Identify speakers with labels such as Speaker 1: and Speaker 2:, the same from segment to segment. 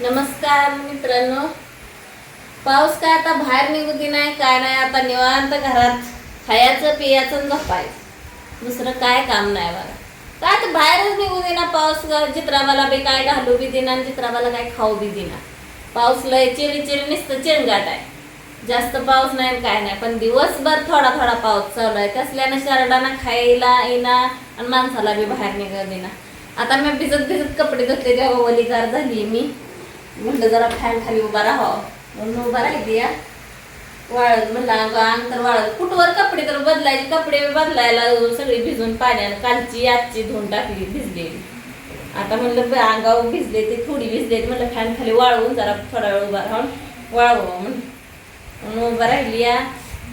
Speaker 1: नमस्कार मित्रांनो. पाऊस काय आता बाहेर निघू दे नाही काय नाही आता निवांत घरात खायचं पियाचं आणि झोपायचं. दुसरं काय काम नाही बघा. काय तर बाहेरच निघू देना पाऊस ग- चित्राबाला बी काय घालू बी देना आणि चित्राबाला काय खाऊ बी देना पाऊस लय चिरी चिरी नुसतं चिरंगाट आहे. जास्त पाऊस नाही आणि काय नाही. पण दिवसभर थोडा थोडा पाऊस चालू आहे. त्यासल्यानं शरडाना खायला येणार आणि माणसाला बी बाहेर निघत देना आता मी भिजत भिजत कपडे धुतले तेव्हा वलीगार झाली मी. म्हणलं जरा फॅन खाली उभा राहावं. म्हणून उभा राहिली या वाळत म्हणलं अंग अंग तर वाळत. कुठवर कपडे तर बदलायचे कपडे बदलायला सगळी भिजून पाण्यानं कालची आजची धुवून टाकली भिजलेली आता म्हणलं अंगावर भिजले ते थोडी भिजले म्हणलं फॅन खाली वाळवून जरा थोडा वेळ उभा राहून वाळवा म्हणून. उभा राहिली या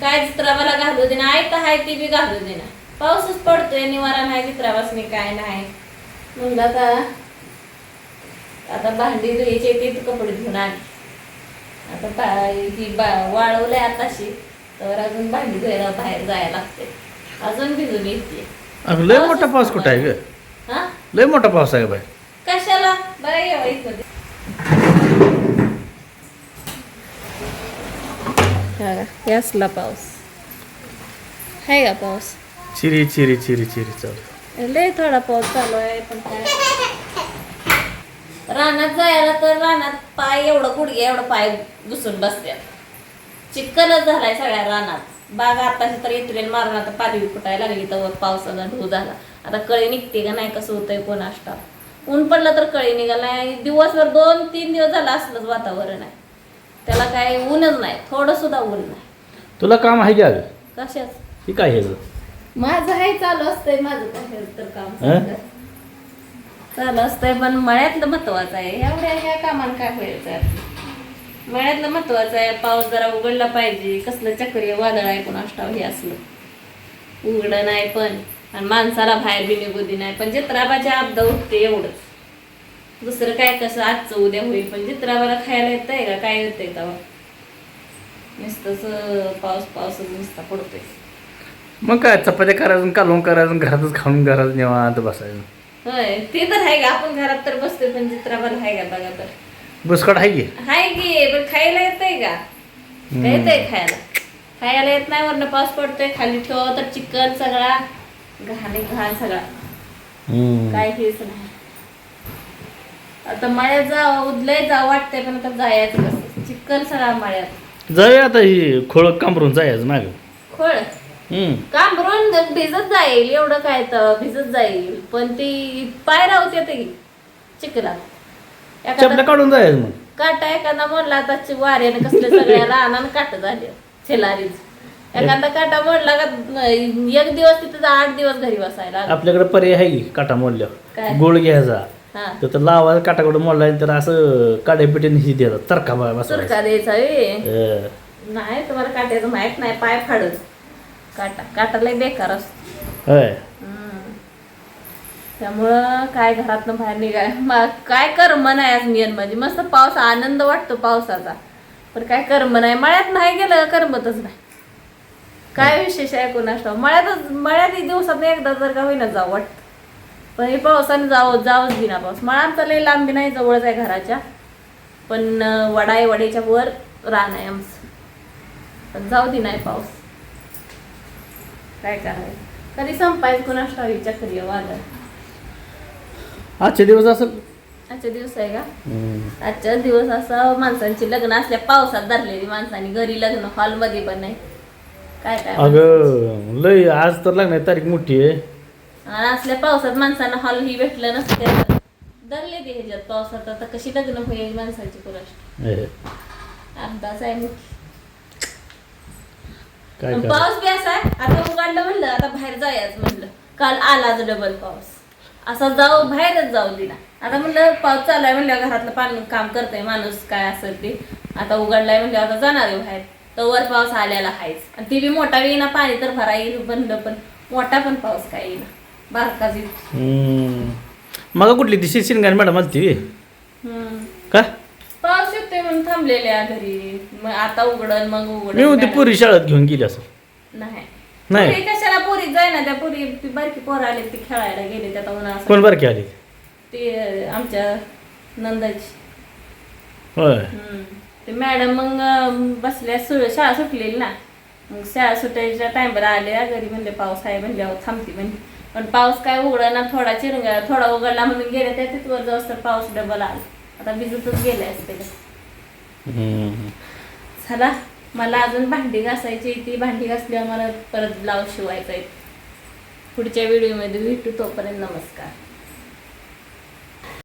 Speaker 1: काय चित्राबाला घालू देना ऐकता हाय ती बी घालू देना पाऊसच पडतोय निवारा नाही चित्राबासनी काय नाही. म्हणलं आता आता भांडी धुवायची ते कपडे धुवून आली आता बा- ही बा वाळवलंय आताशी तर अजून भांडी धुवायला बाहेर जायला लागते. अजून भिजून येते.
Speaker 2: अगं लय मोठा पाऊस कुठं आहे ग?
Speaker 1: हा?
Speaker 2: लय मोठा पाऊस आहे बाय
Speaker 1: कशाला? बरं येवा इथं. असला पाऊस. आहे का पाऊस.
Speaker 2: चिरी चिरी चिरी चिरी चालू.
Speaker 1: लय थोडा पाऊस चालू आहे पण काय? रानात जायला तर रानात पाय एवढं गुडघे एवढं पाय घुसून बसत्यात. चिक्कलच झालाय सगळ्या रानात. बाग आताशी तर एप्रिल मारून आता पालवी फुटायला लागली तर पावसाचा ढो झाला. आता कळी निघते का नाही कसं होतंय कोण आष्टा ऊन पडलं तर कळी निघाला नाही. दिवसभर दोन तीन दिवस झालं असलंच वातावरण आहे. त्याला काय ऊनच नाही थोडं सुद्धा ऊन नाही.
Speaker 2: तुला काम आहे का
Speaker 1: कशाच?
Speaker 2: ही काय हे?
Speaker 1: माझं आहे चालू असतंय माझं काय तर काम
Speaker 2: हं?
Speaker 1: चालू असतंय पण मळ्यातलं महत्वाचं आहे. एवढ्या ह्या कामाला काय व्हायचं मळ्यातलं महत्वाचं आहे. पाऊस जरा उघडला पाहिजे. कसलं चक्रीय वादळ आहे कोण अष्टाव हे असलं. उघडं नाही पण आणि माणसाला बाहेर बी निघू नाही. पण जत्राबाच्या अब्दा उठते एवढंच. दुसरं काय कसं? आजचं उद्या होईल. पण चित्राबाला खायला येत आहे का? काय येतंय तेव्हा? नुसतंच पाऊस पाऊस पाऊसच नुसता पडतोय.
Speaker 2: मग काय? चपात्या करायचं कालवून करायचं घरातच खाऊन घरात निवांत बसायचं.
Speaker 1: होय ते तर आहे का आपण घरात तर बसतोय पण चित्राबाला आहे का बघा तर.
Speaker 2: बुसकट आहे की?
Speaker 1: हाय की पण खायला येतंय का येतंय खायला. खायला येत नाही वरनं पाऊस पडतोय खाली ठेव तर चिकन सगळा घाण घाण सगळा.
Speaker 2: हम्म.
Speaker 1: काय हेच नाही. आता मळ्यात जा उदलय जा वाटतंय पण आता जायचं कसं? चिकन सगळा मळ्यात.
Speaker 2: जाऊया आता ही खोळ कांबरून जायचं ना ग
Speaker 1: खोळ. कांबरून भिजत जाईल एवढं काय तर भिजत जाईल. पण ती पाय राहते ते चिकला
Speaker 2: चपल्या काढून जायचं मग.
Speaker 1: काटा एखादा मोडला आता वाऱ्याने कसले सगळ्याला आणान काट झाले छेलारीच एखादा काटा मोडला का एक दिवस तिथं आठ दिवस घरी बसायला.
Speaker 2: आपल्याकडे पर्याय आहे की काटा
Speaker 1: काय?
Speaker 2: मोडल्यावर गोळ घ्यायचा.
Speaker 1: हा.
Speaker 2: तर तो लावायचा काटाकडे मोडला तर असं काड्यापिटीने ही द्यायचा तरका बा बसायचा
Speaker 1: सुरका द्यायचा. नाही तुम्हाला काट्याचं माहीत नाही पाय फाडत काटा काटा लय बेकार असतो.
Speaker 2: होय.
Speaker 1: त्यामुळं काय घरातनं बाहेर निघाय मा- काय कर्म नाही आज मेन म्हणजे मस्त पाऊस आनंद वाटतो पावसाचा. पण काय कर्म नाही. मळ्यात नाही गेलं करमतच नाही. काय विशेष आहे ठाऊक. मळ्यातच मळ्यात दिवसात एकदा जर का होईना जाऊ वाटतं. पण हे पावसाने जावं जावंच दिना पाऊस. मळा आमचा लई लांबी नाही जवळच आहे घराच्या. पण अं, वडा आहे वड्याच्या वर रान आहे आमचं. पण जाऊ दे नाही पाऊस. काय करायचं कधी संपायचं कोणास चक्रीय वादळ
Speaker 2: आजचे दिवस असं
Speaker 1: आजचा दिवस आहे का? आजचा दिवस असा माणसांची लग्न असल्या पावसात धरलेली माणसांनी. घरी लग्न हॉलमध्ये पण नाही. काय काय
Speaker 2: अगं लय आज तर लागणार तारीख मोठी आहे.
Speaker 1: आणि असल्या पावसात माणसांना हॉल ही भेटलं नसते धरले ते ह्याच्यात पावसात. आता कशी लग्न होईल माणसांची
Speaker 2: हे,
Speaker 1: अर्धाच आहे मोठी
Speaker 2: काय
Speaker 1: पाऊस बी असा आता उघडलं म्हणलं आता बाहेर जायचं म्हणलं. काल आलाच डबल पाऊस. असा जाऊ बाहेरच जाऊ दिला. आता म्हणलं पाऊस चालू आहे म्हणलं घरातलं पाणी काम करतंय माणूस काय असेल ते. आता उघडलाय म्हणलं आता जाणार आहे बाहेर. तर वर पाऊस आलेला आहेच. आणि ती बी मोठा येईना पाणी तर भरा येईल बंद पण. मोठा पण पाऊस काय येईना. बारकाच येईल.
Speaker 2: मग कुठली ती शिरशिनगाणी मॅडम आलती. का?
Speaker 1: पाऊस येतोय म्हणून थांबलेल्या घरी. मग आता उघडल मग उघडल
Speaker 2: मी म्हणते
Speaker 1: मॅडम.
Speaker 2: पुरी शाळेत घेऊन गेली असं.
Speaker 1: नाही.
Speaker 2: नाही.
Speaker 1: पुरी कशाला? पुरी जाय ना त्या पुरी ती बारकी पोरं आले ती खेळायला गेले त्यात उन्हा
Speaker 2: कोण बरं की आली?
Speaker 1: ते अं, आमच्या नंदाची.
Speaker 2: होय.
Speaker 1: हम्म. ते मॅडम मग अं, बसल्या सु शाळा सुटलेली ना. मग शाळा सुटायच्या टाइमला आल्या घरी म्हणले पाऊस आहे म्हणल्यावर थांबते म्हणजे पण पाऊस काय उघडा ना थोडा चिरंगा थोडा उघडला म्हणून गेले त्या तिथवर जाऊस तर पाऊस डबल आला. आता भिजतच गेले असते. चला मला अजून भांडी घासायची ती भांडी घासल्यावर मला परत ब्लाऊज शिवायचा आहे पुढच्या व्हिडिओमध्ये भेटू तोपर्यंत नमस्कार.